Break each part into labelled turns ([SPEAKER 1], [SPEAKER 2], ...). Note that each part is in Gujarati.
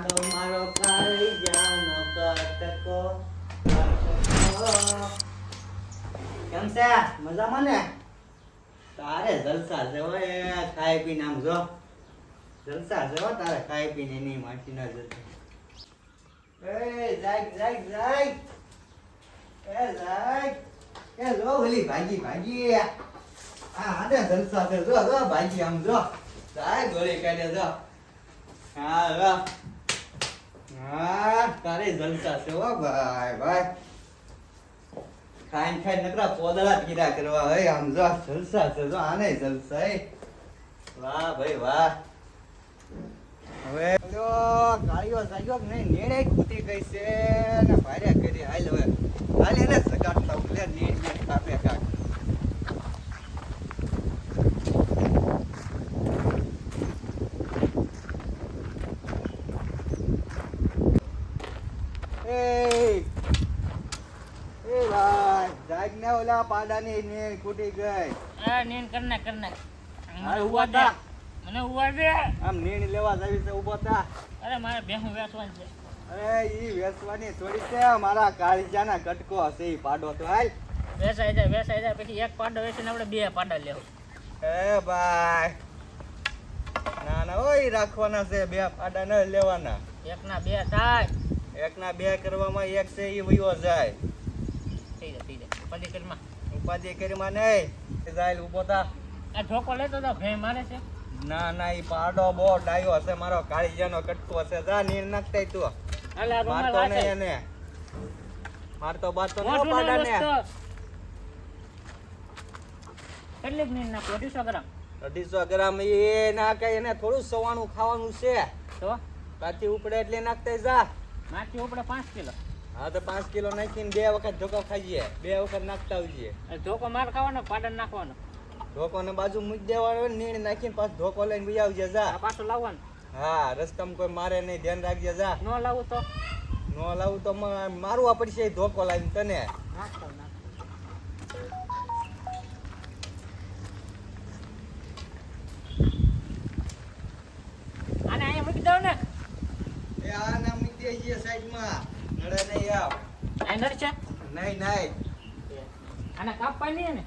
[SPEAKER 1] પાડો મારો કાળી જાનો કટકો કેમ છે? મજામાં ને? તારે જલસા છે હો એ ખાઈ પીને આમ જો. જલસા છે હો તારે ખાઈ પીને નહીં માટી ના જતો. એ જાય જાય જાય એ જાય એ જો ઓલી ભાગી ભાગી હા, આને જલસા જો જો ભાગી આમ જો. જાય ગોળી કાઢે, જો. હા, જો. હા, તારે જલસા છે વા ભાઈ ભાઈ. ખાઈ ખાઈ નકરા પોદળા જ કીધા કરવા હોય આમ જો જલસા છે, જો આને જલસા હે. વાહ ભાઈ, વાહ. હવે ઓલો ગાયો જાગ્યો કે નહીં નેડે ખૂટી ગઈ છે ને ભાર્યા કરી હાલ હવે. હાલ એને સગાડતા હું લે નીડ નીણ કાપે કાક એ એ ભાઈ જાગ ને ઓલા પાડાની ને ખૂટી ગઈ.
[SPEAKER 2] આ નીન કર નાખ કર નાખ
[SPEAKER 1] હાલ
[SPEAKER 2] ઊભા
[SPEAKER 1] થા.
[SPEAKER 2] મને ઉવા દે.
[SPEAKER 1] આમ નીન લેવા જાવી છે ઊભો થા.
[SPEAKER 2] અરે મારે બેહું વેચવાનું છે.
[SPEAKER 1] અરે ઈ વેચવાની થોડી છે મારા કાળજાના કટકો હશે ઈ પાડો તો હાલ.
[SPEAKER 2] વેચાઈ જાય વેચાઈ જાય પછી એક પાડો વેચીને આપણે બે પાડા લેવું
[SPEAKER 1] એ ભાઈ. ના ના ઓય રાખવાના છે બે પાડા ન લેવાના.
[SPEAKER 2] એક ના બે થાય.
[SPEAKER 1] એક ના બે કરવામાં એક છે ઈ વયો જાય.
[SPEAKER 2] થઈ જાય થઈ જાય. પછી કરીમાં.
[SPEAKER 1] ઉપાધિ કરીમાં નહીં જાય ઊભો થા.
[SPEAKER 2] આ ઢોકો લેતો તો ભે મારે છે.
[SPEAKER 1] ના ના ઈ પાડો બો ડાયો હશે મારો કાળીજાનો કટકો હશે. જા નીર નાખતા તું.
[SPEAKER 2] આ રૂમાલ
[SPEAKER 1] મારતો નહીં
[SPEAKER 2] વાંચે
[SPEAKER 1] એને. મારતો બારતો નો પાડા
[SPEAKER 2] ને કેટલીક નીન નાખું? અઢીસો ગ્રામ.
[SPEAKER 1] અઢીસો ગ્રામ એ ના એને થોડું સવાણું ખાવાનું છે.
[SPEAKER 2] તો?
[SPEAKER 1] પાછી ઉપડે એટલે નાખતા જા.
[SPEAKER 2] નાખી ઉપડે પાંચ કિલો.
[SPEAKER 1] હા તો પાંચ કિલો નાખીને બે વખત ધોકો ખાઈએ. બે વખત નાખતા આવજે
[SPEAKER 2] ધોકો માર ખાવાનો પાડન નાખવાનો.
[SPEAKER 1] ધોકોને બાજુ મૂકી દેવાનો નીણ નાખીને પાછો ધોકો લઈને બી આવજે જા.
[SPEAKER 2] પાછો લાવવાનું.
[SPEAKER 1] હા રસ્તામાં કોઈ મારે નહીં ધ્યાન રાખજે જા.
[SPEAKER 2] ન લાવું તો?
[SPEAKER 1] નો લાવું તો મારવા પડશે ધોકો લાવીને તને.
[SPEAKER 2] મૂકી દઉં ને.
[SPEAKER 1] એ આ ના મૂકી દઈએ સાઈડમાં. નડે નહીં આવ.
[SPEAKER 2] અંદર છે
[SPEAKER 1] નહીં નહીં.
[SPEAKER 2] આને કાપવાની ને?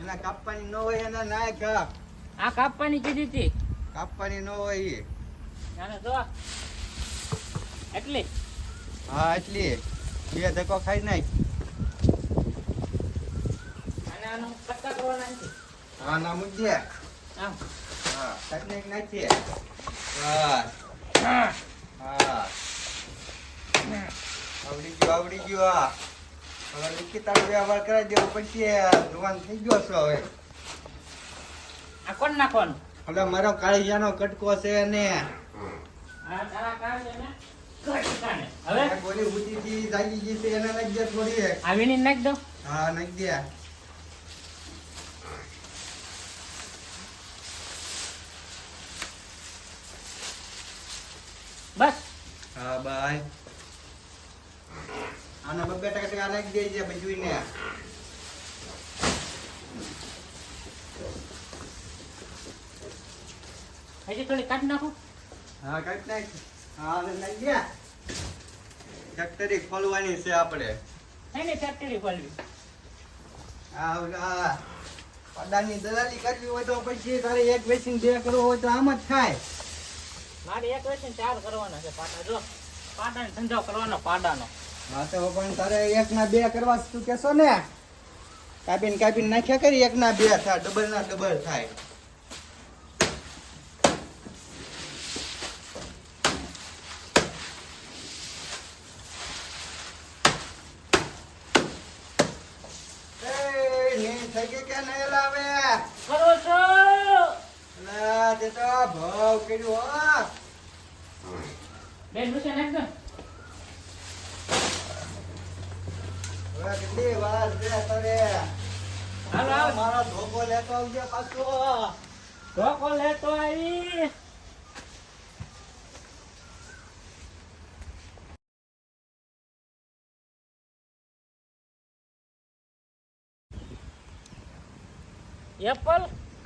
[SPEAKER 1] એના કાપવાની ન હોય એના નાય કાપ.
[SPEAKER 2] આ કાપવાની કીધી હતી.
[SPEAKER 1] કાપવાની ન હોય
[SPEAKER 2] જો એટલી?
[SPEAKER 1] હા એટલી. બે ધક્કો ખાઈ નાખ.
[SPEAKER 2] અને આનું કટકા કરવાના નથી
[SPEAKER 1] હા ના મૂકી
[SPEAKER 2] આમ
[SPEAKER 1] હા નાખીએ. બસ.
[SPEAKER 2] હા.
[SPEAKER 1] હા. આવડી ગયું આવડી ગયું આ હવે લુકી તારું વ્યવહાર કરાવી દેવો પછી ધોવાન થઈ ગયો છો હવે.
[SPEAKER 2] આ કોણ ના
[SPEAKER 1] કોણ? એટલે મારો કાળીજાનો કટકો છે ને.
[SPEAKER 2] આ તારા કાળ છે ને કટકાને. હવે?
[SPEAKER 1] આ ગોળી થી જાગી ગઈ છે એને નાખી દે થોડી
[SPEAKER 2] આ વીણી નાખી દો.
[SPEAKER 1] હા નાખ દે.
[SPEAKER 2] બસ.
[SPEAKER 1] હા બાય. આના બબ્બે ટકા ટકા નાખી દેજે બધું
[SPEAKER 2] હજી થોડી કાઢી નાખું.
[SPEAKER 1] હા કાઢી નાખ. હા નાખી દે ફેક્ટરી ખોલવાની છે આપણે.
[SPEAKER 2] એની ફેક્ટરી ખોલવી.
[SPEAKER 1] આ આ પાડાની દલાલી કરવી હોય તો પછી તારે એક વેચીને બે કરવો હોય તો આમ જ થાય.
[SPEAKER 2] મારે એક વર્ષે ચાર કરવાના છે પાટા જો પાટાનો ધંધો કરવાનો પાડાનો.
[SPEAKER 1] હા તો પણ તારે એક ના બે કરવા છે તું કેશો ને? કાપીને કાપીને નાખ્યા કરી એક ના બે થાય ડબલ ના ડબલ થાય. ભાવ કર્યો.
[SPEAKER 2] બેન મૂકી નાખ દો
[SPEAKER 1] હવે કેટલી વાર છે તારે
[SPEAKER 2] હાલો. હાલો
[SPEAKER 1] ધોકો લેતો આવજે પાછો.
[SPEAKER 2] ધોકો લેતો આવી એપલ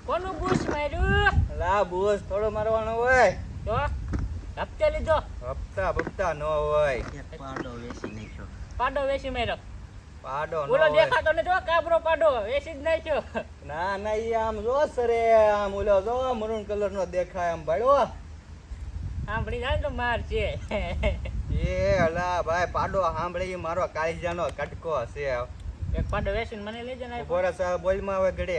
[SPEAKER 2] કોનું બૂસ માર્યું?
[SPEAKER 1] લા બોસ થોડો મારવાનો હોય.
[SPEAKER 2] તો હપ્તે લીધો.
[SPEAKER 1] હપ્તા બપ્તા ન હોય.
[SPEAKER 3] પાડો વેસી નાખ્યો.
[SPEAKER 2] પાડો વેસી મેર્યો.
[SPEAKER 1] પાડો
[SPEAKER 2] ઓલો દેખાતો ને જો કાબરો પાડો એસી જ નાખ્યો
[SPEAKER 1] ના ના ઈ આમ જો સરે આમ ઓલો જો મરૂન કલર નો દેખાય આમ ભાડો
[SPEAKER 2] સાંભળી જાય તો માર છે.
[SPEAKER 1] એ અલા ભાઈ પાડો સાંભળી મારો કાળજાનો કટકો છે
[SPEAKER 2] એક પાડો વેચીને મને લઈ
[SPEAKER 1] ને રહે સાહેબ બોલમાં હવે ઘડે